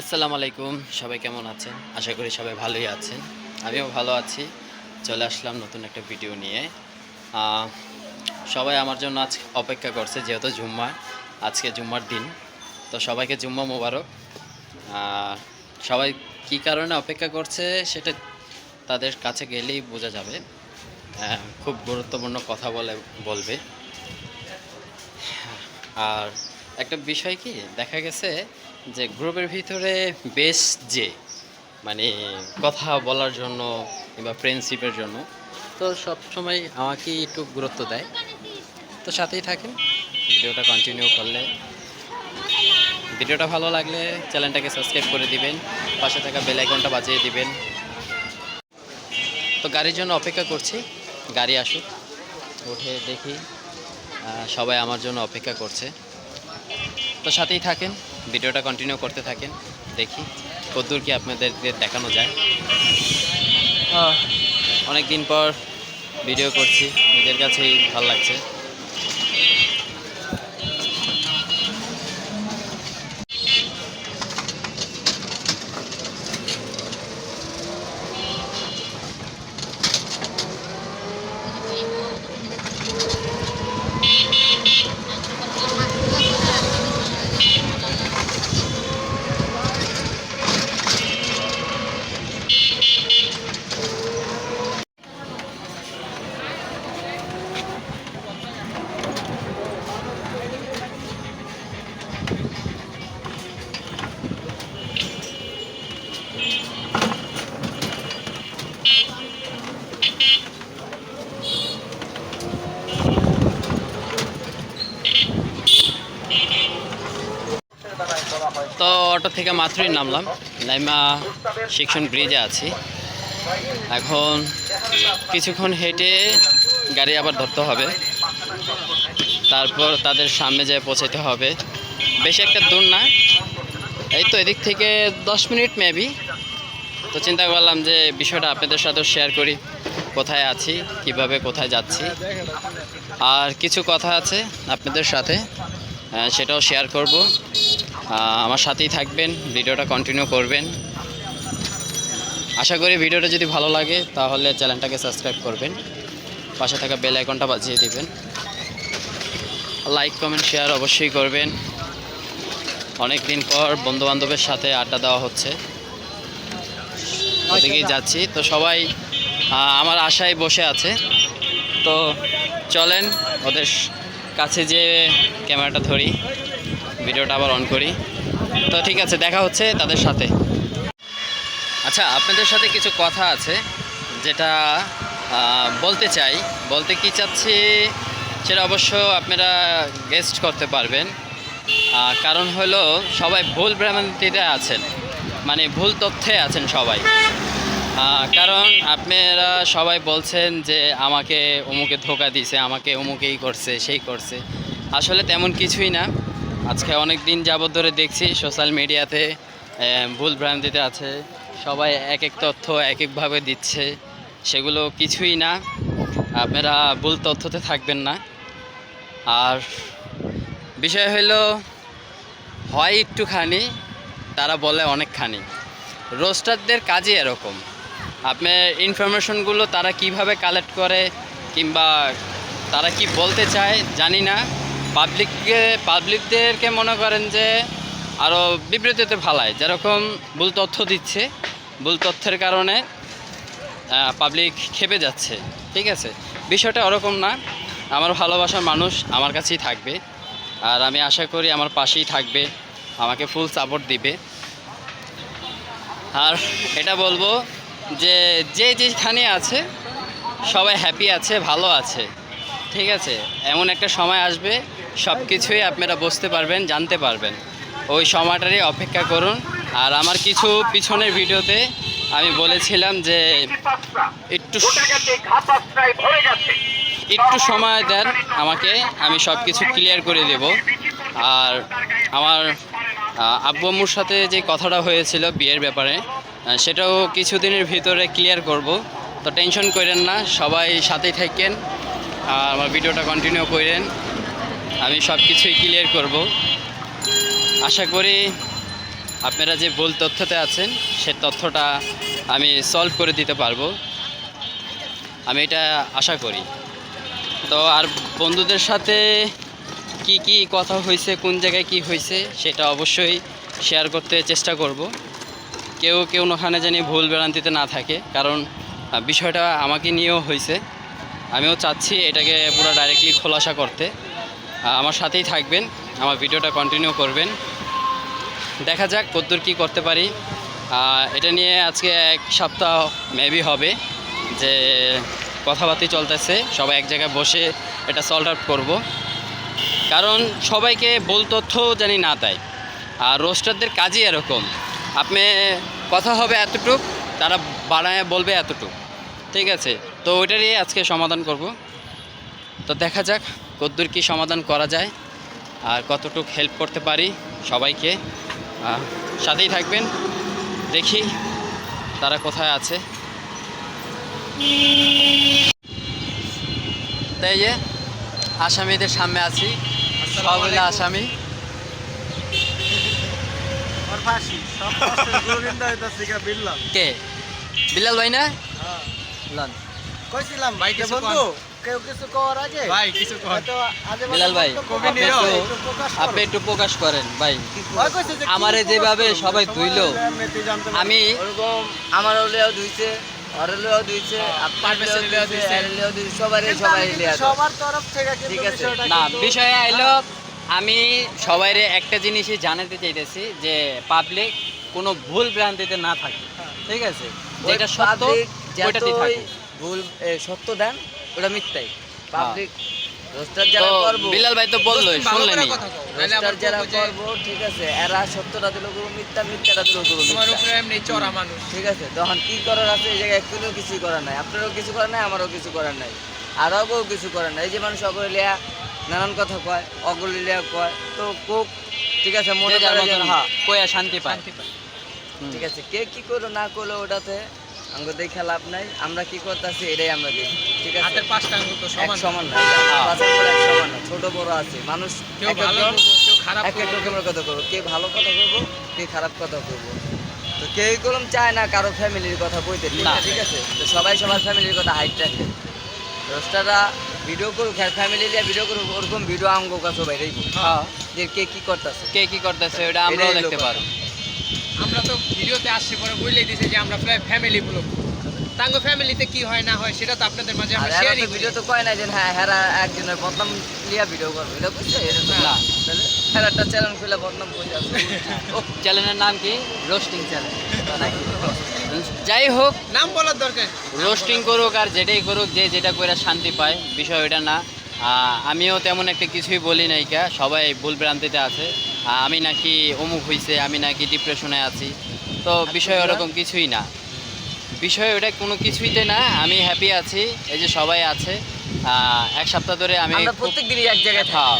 আসসালামু আলাইকুম। সবাই কেমন আছেন? আশা করি সবাই ভালোই আছেন। আমিও ভালো আছি। চলে আসলাম নতুন একটা ভিডিও নিয়ে। সবাই আমার জন্য আজ অপেক্ষা করছে, যেহেতু জুম্মা আজকে জুম্মার দিন। তো সবাইকে জুম্মা মোবারক। সবাই কী কারণে অপেক্ষা করছে সেটা তাদের কাছে গেলেই বোঝা যাবে। খুব গুরুত্বপূর্ণ কথা বলে, বলবে। আর একটা বিষয় কি? দেখা গেছে যে গ্রুপের ভিতরে বেশ যে মানে কথা বলার জন্য কিংবা ফ্রেন্ডশিপের জন্য, তো সব সময় আমাকে একটু গুরুত্ব দেয়। তো সাথেই থাকেন। ভিডিওটা কন্টিনিউ করলে। ভিডিওটা ভালো লাগলে চ্যানেলটাকে সাবস্ক্রাইব করে দিবেন, পাশে থাকা বেল আইকনটা বাজিয়ে দিবেন। তো গাড়ির জন্য অপেক্ষা করছি। গাড়ি আসুক, উঠে দেখি সবাই আমার জন্য অপেক্ষা করছে। তো সাথেই থাকেন, ভিডিওটা কন্টিনিউ করতে থাকেন, দেখি কতদূর কি আপনাদেরকে দেখানো যায়। অনেক দিন পর ভিডিও করছি, নিজের কাছেই ভালো লাগছে। থেকে মাত্রই নামলাম। নাইমা শিক্ষণ ব্রিজে আছি। এখন কিছুক্ষণ হেঁটে গাড়ি আবার ধরতে হবে। তারপর তাদের সামনে যেয়ে পৌঁছাতে হবে। বেশি একটা দূর না। এই তো এদিক থেকে দশ মিনিট মেবি তো চিন্তা করলাম যে বিষয়টা আপনাদের সাথেও শেয়ার করি। কোথায় আছি, কীভাবে কোথায় যাচ্ছি। আর কিছু কথা আছে আপনাদের সাথে সেটাও শেয়ার করব। আমার সাথেই থাকবেন ভিডিওটা কন্টিনিউ করবেন। আশা করি ভিডিওটা যদি ভালো লাগে তাহলে চ্যানেলটাকে সাবস্ক্রাইব করবেন। পাশে থাকা বেল আইকনটা বাজিয়ে দিবেন। লাইক কমেন্ট শেয়ার অবশ্যই করবেন। অনেক দিন পর বন্ধু বান্ধবের সাথে আড্ডা দেওয়া হচ্ছে। ওদিকেই যাচ্ছি। তো সবাই আমার আশায় বসে আছে। তো চলেন ওদের কাছে যে ক্যামেরাটা ধরি। ভিডিওটা আবার অন করি। তো ঠিক আছে, দেখা হচ্ছে তাদের সাথে। আচ্ছা আপনাদের সাথে কিছু কথা আছে, যেটা বলতে চাই। বলতে কি চাচ্ছি, সেটা অবশ্য আপনারা গেস্ট করতে পারবেন। কারণ হলো, সবাই ভুল ভ্রান্তিতে আছেন। মানে ভুল তথ্যে আছেন সবাই। কারণ আপনারা সবাই বলছেন যে, আমাকে অমুকে ধোকা দিছে, আমাকে অমুকেই করছে, সেই করছে। আসলে তেমন কিছুই না। আজকে অনেক দিন যাবত ধরে দেখছি সোশ্যাল মিডিয়াতে ভুল ভ্রান্তিতে আছে। সবাই এক এক তথ্য এক একভাবে দিচ্ছে। সেগুলো কিছুই না। আপনারা ভুল তথ্যতে থাকবেন না। আর বিষয় হলো, হয় একটুখানি, তারা বলে অনেকখানি। রোস্টারদের কাজই এরকম। আপনার ইনফরমেশনগুলো তারা কীভাবে কালেক্ট করে, কিংবা তারা কি বলতে চায়, জানি না। পাবলিককে, পাবলিকদেরকে মনে করেন যে আরও বিবৃতিতে ফালায়। যেরকম ভুল তথ্য দিচ্ছে, ভুল তথ্যের কারণে পাবলিক খেপে যাচ্ছে। ঠিক আছে? বিষয়টা ওরকম না। আমার ভালোবাসার মানুষ আমার কাছেই থাকবে। আর আমি আশা করি আমার পাশেই থাকবে। আমাকে ফুল সাপোর্ট দিবে। আর এটা বলব যে যে যেখানে আছে, সবাই হ্যাপি আছে, ভালো আছে। ঠিক আছে, এমন একটা সময় আসবে সব কিছুই আপনারা বুঝতে পারবেন, জানতে পারবেন। ওই সময়টারই অপেক্ষা করুন। আর আমার কিছু পিছনের ভিডিওতে আমি বলেছিলাম যে একটু একটু সময় দেন, আমাকে, আমি সব কিছু ক্লিয়ার করে দেব। আর আমার আব্বু আম্মুর সাথে যে কথাটা হয়েছিল বিয়ের ব্যাপারে সেটাও কিছুদিনের ভিতরে ক্লিয়ার করব। তো টেনশন করেন না, সবাই সাথেই থাকেন। আর আমার ভিডিওটা কন্টিনিউ করেন। আমি সব কিছুই ক্লিয়ার করব। আশা করি আপনারা যে ভুল তথ্যতে আছেন, সে তথ্যটা আমি সলভ করে দিতে পারব। আমি এটা আশা করি। তো আর বন্ধুদের সাথে কি কি কথা হয়েছে, কোন জায়গায় কি হয়েছে, সেটা অবশ্যই শেয়ার করতে চেষ্টা করব। কেউ কেউ ওখানে জানি ভুল ভ্রান্তিতে না থাকে, কারণ বিষয়টা আমাকে নিয়েও হয়েছে। আমিও চাচ্ছি এটাকে পুরো ডাইরেক্টলি খোলাসা করতে। আমার সাথেই থাকবেন, আমার ভিডিওটা কন্টিনিউ করবেন। দেখা যাক কদ্দূর কী করতে পারি। এটা নিয়ে আজকে এক সপ্তাহ মেবি হবে যে কথাবার্তা চলতেছে, সবাই এক জায়গায় বসে এটা সলভ আউট করব। কারণ সবাইকে বল তথ্য জানি না তাই। আর রোস্টারদের কাজই এরকম। আপনি কথা হবে এতটুক, তারা বাড়ায় বলবে এতটুক। ঠিক আছে? তো ওইটারই আজকে সমাধান করব। তো দেখা যাক কদ্দূর কী সমাধান করা যায় আর কতটুক হেল্প করতে পারি সবাইকে। সাথেই থাকবেন দেখি তারা কোথায় আছে। তাই যে আসামিদের সামনে আছি সব হইল আসামি বিল্লাল। কে? বিলাল ভাই না? লন। কইছিলাম ভাই, যে বন্ধু? কেউ কিছু কওয়ার আগে? ভাই কিছু আজে বিলাল ভাই। আপনি একটু প্রকাশ করেন। ভাই। আমারে যেভাবে সবাই ধুইলো। আমি আমার হলেও ধুইছে সবারই সবাই আমি সবার তরফ থেকে ঠিক আছে। না বিষয় আইলো আমি সবাইরে একটা জিনিসই জানাতে চাইতেছি যে পাবলিক কোনো ভুল ভ্রান্তিতে না থাকে। ঠিক আছে? যেটা সত্য ওইটাতেই থাকে ভুল সত্য দেন ওটা মিথ্যাই। পাবলিক রোস্টার যারা করব বিলাল ভাই তো বললোই ভালো শুনলেনি। আবার রোস্টার যারা করব ঠিক আছে এরা সত্যটা দিল করব মিথ্যা মিথ্যাটা দিল করব তোমার মিথ্যা উপরে এমনি চড়া মানুষ। ঠিক আছে তখন কি করার আছে এই জায়গায় কোনো কিছুই করার নাই আপনারও কিছু করার নাই আমারও কিছু করার নাই আর অগও কিছু করার নাই। এই যে মানুষ অগলিয়া নানান কথা কয় অগলিয়া কয় তো কোক ঠিক আছে মনে যে যার করে যে মতন হ্যাঁ। কইয়া শান্তি পায়। ঠিক আছে কে কি করল না করল ওটাতে লাভ নাই। আমরা কি করতেছি এটাই আমরা দেখি। ঠিক আছে? হাতের পাঁচটা আঙ্গুল তো সমান। সমান না হ্যাঁ। পাঁচের পর এক সমান না ছোট বড় আছে। মানুষ কেউ ভালো কেউ খারাপ এক এক করব। রকমের কথা করব। কে ভালো কথা করব কে খারাপ কথা করব। তো কেউই করলাম চায় না কারও ফ্যামিলির কথা বইতে ঠিক আছে, তো সবাই সবার ফ্যামিলির কথা হাইট রাখে। রোস্টাররা ভিডিও করুক ফ্যামিলি নিয়ে ভিডিও করুক ওরকম ভিডিও আমগো কাছে বাইরেই হ্যাঁ। যে কে কি করতেছে? কে কি করতেছে ওটা আমরাও দেখতে লোক। আমরা তো ভিডিওতে আসছে পরে বলেই দিছে যে আমরা প্রায় ফ্যামিলি ব্লগ তাঙ্গ ফ্যামিলিতে কি হয় না হয় সেটা তো আপনাদের মাঝে আমরা তো ভিডিও তো কয় না যে হ্যাঁ হেরা একজনের বদনাম লিয়া ভিডিও করবে। এটা বুঝছ? এটা তো না। তাহলে হেরা একটা চ্যানেল খুলে বদনাম করে যাচ্ছে ও, চ্যানেলের নাম কি? রোস্টিং চ্যানেল যাই হোক নাম বলার দরকার। রোস্টিং করুক আর যেটাই করুক যে যেটা করে শান্তি পায় বিষয় ওইটা না। আমিও তেমন একটা কিছুই বলি নাই কা সবাই ভুল ভ্রান্তিতে আছে। আমি নাকি অমুক হইছে আমি নাকি ডিপ্রেশনে আছি। তো বিষয় ওরকম কিছুই না। বিষয় ওটা কোনো কিছুইতে না আমি হ্যাপি আছি এই যে সবাই আছে। এক সপ্তাহ ধরে আমি প্রত্যেক দিনই এক জায়গায় থাকি। হ্যাঁ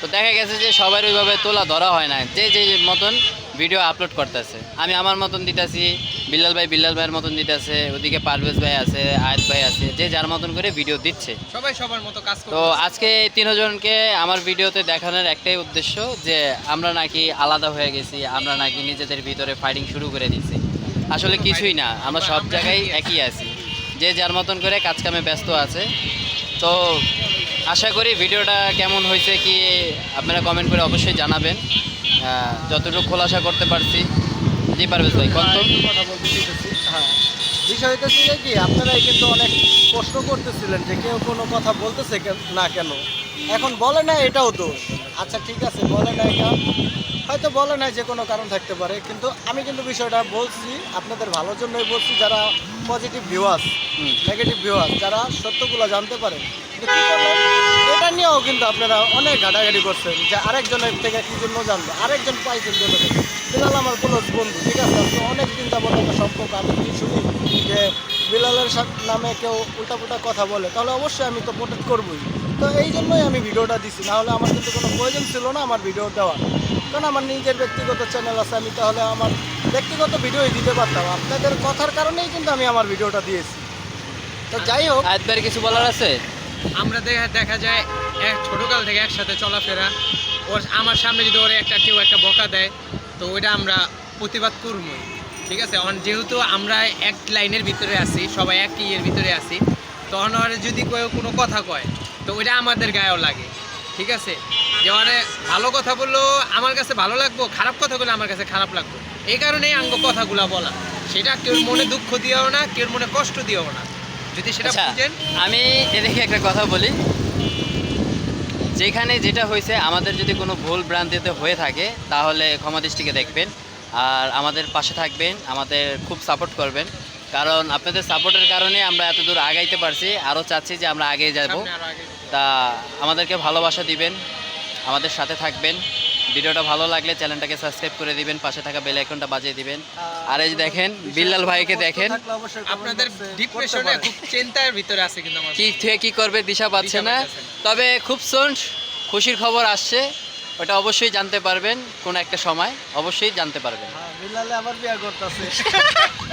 তো দেখা গেছে যে সবার ওইভাবে তোলা ধরা হয় না। যে যে মতন ভিডিও আপলোড করতেছে। আমি আমার মতন দিতেছি বিল্লাল ভাই বিল্লাল ভাইয়ের মতন দিতেছে ওদিকে পারভেজ ভাই আছে আয়াত ভাই আছে যে যার মতন করে ভিডিও দিচ্ছে। সবাই সবার মতো কাজ তো আজকে এই তিনজনকে আমার ভিডিওতে দেখানোর একটাই উদ্দেশ্য যে আমরা নাকি আলাদা হয়ে গেছি আমরা নাকি নিজেদের ভিতরে ফাইটিং শুরু করে দিছি আসলে কিছুই না আমরা সব জায়গায় একই আছি। যে যার মতন করে কাজ কামে ব্যস্ত আছে। তো আশা করি ভিডিওটা কেমন হয়েছে কি আপনারা কমেন্ট করে অবশ্যই জানাবেন। যতটুকু খোলাসা করতে পারছি জি পারভেজ ভাই। কত? কথা বলতে। হ্যাঁ। বিষয়টা যে কি আপনারাই কিন্তু অনেক প্রশ্ন করতেছিলেন যে কেউ কোনো কথা বলতেছে না কেন। এখন বলে না এটাও দোষ। আচ্ছা ঠিক আছে বলে না এটা হয়তো বলে নাই যে কোনো কারণ থাকতে পারে কিন্তু আমি কিন্তু বিষয়টা বলছি আপনাদের ভালোর জন্যই বলছি যারা পজিটিভ ভিউয়ার্স নেগেটিভ ভিউয়ার্স যারা সত্যগুলো জানতে পারে কি এটা নিয়েও কিন্তু আপনারা অনেক ঘাটাঘাটি করছেন যে আরেকজনের থেকে কি জন্য জানব? আরেকজন পাইছেন জন্য বিলাল আমার ক্লোজ বন্ধু ঠিক আছে? আজকে অনেক দিন যাবত একটা সম্পর্ক আমি যদি শুনি যে বিলালের নামে কেউ উল্টাপুল্টা কথা বলে তাহলে অবশ্যই আমি তো প্রোটেক্ট করবোই। তো এই জন্যই আমি ভিডিওটা দিছি। নাহলে আমার কিন্তু কোনো প্রয়োজন ছিল না আমার ভিডিও দেওয়ার। কারণ আমার নিজের ব্যক্তিগত চ্যানেল আছে আমি তাহলে আমার ব্যক্তিগত ভিডিওই দিতে পারতাম। আপনাদের কথার কারণেই কিন্তু আমি আমার ভিডিওটা দিয়েছি। তো যাই হোক। ভাইয়ের কিছু বলার আছে? আমরা দেখা দেখা যায় এক ছোটকাল থেকে একসাথে চলাফেরা। ওর আমার সামনে যদি ওর একটা কেউ একটা বকা দেয় তো ওইটা আমরা প্রতিবাদ করবই ঠিক আছে? অন যেহেতু আমরা এক লাইনের ভিতরে আছি সবাই এক ইয়ের ভিতরে আছি তখন ওরা যদি কেউ কোনো কথা কয় তো ওইটা আমাদের গায়েও লাগে ঠিক আছে? যে মানে ভালো কথা বললেও আমার কাছে ভালো লাগবো খারাপ কথা বললে আমার কাছে খারাপ লাগবে। এই কারণেই আঙ্গ কথাগুলো বলা। সেটা কেউ মনে দুঃখ দিও না কেউ মনে কষ্ট দিও না। যদি সেটা আচ্ছা বুঝেন। আমি এদিকে একটা কথা বলি। যেখানে যেটা হয়েছে আমাদের যদি কোনো ভুল ভ্রান্তিতে হয়ে থাকে তাহলে ক্ষমা দৃষ্টিকে দেখবেন। আর আমাদের পাশে থাকবেন আমাদের খুব সাপোর্ট করবেন। কারণ আপনাদের সাপোর্টের কারণে আমরা এত দূর আগাইতে পারছি। আরও চাচ্ছি যে আমরা আগে যাব। তা আমাদেরকে ভালোবাসা দিবেন আমাদের সাথে থাকবেন। ভিডিওটা ভালো লাগলে চ্যানেলটাকে সাবস্ক্রাইব করে দিবেন পাশে থাকা বেল আইকনটা বাজিয়ে দিবেন। আর এই যে দেখেন বিল্লাল ভাইকে দেখেন। আপনাদের ডিপ্রেশনে খুব চিন্তার ভিতরে আছে কিন্তু আমার কি থেকে কি করবে দিশা পাচ্ছে না। তবে খুব সুন খুশির খবর আসছে। ওটা অবশ্যই জানতে পারবেন কোন একটা সময়। অবশ্যই জানতে পারবেন। হ্যাঁ, বিলালে আবার বিয়া করতেছে।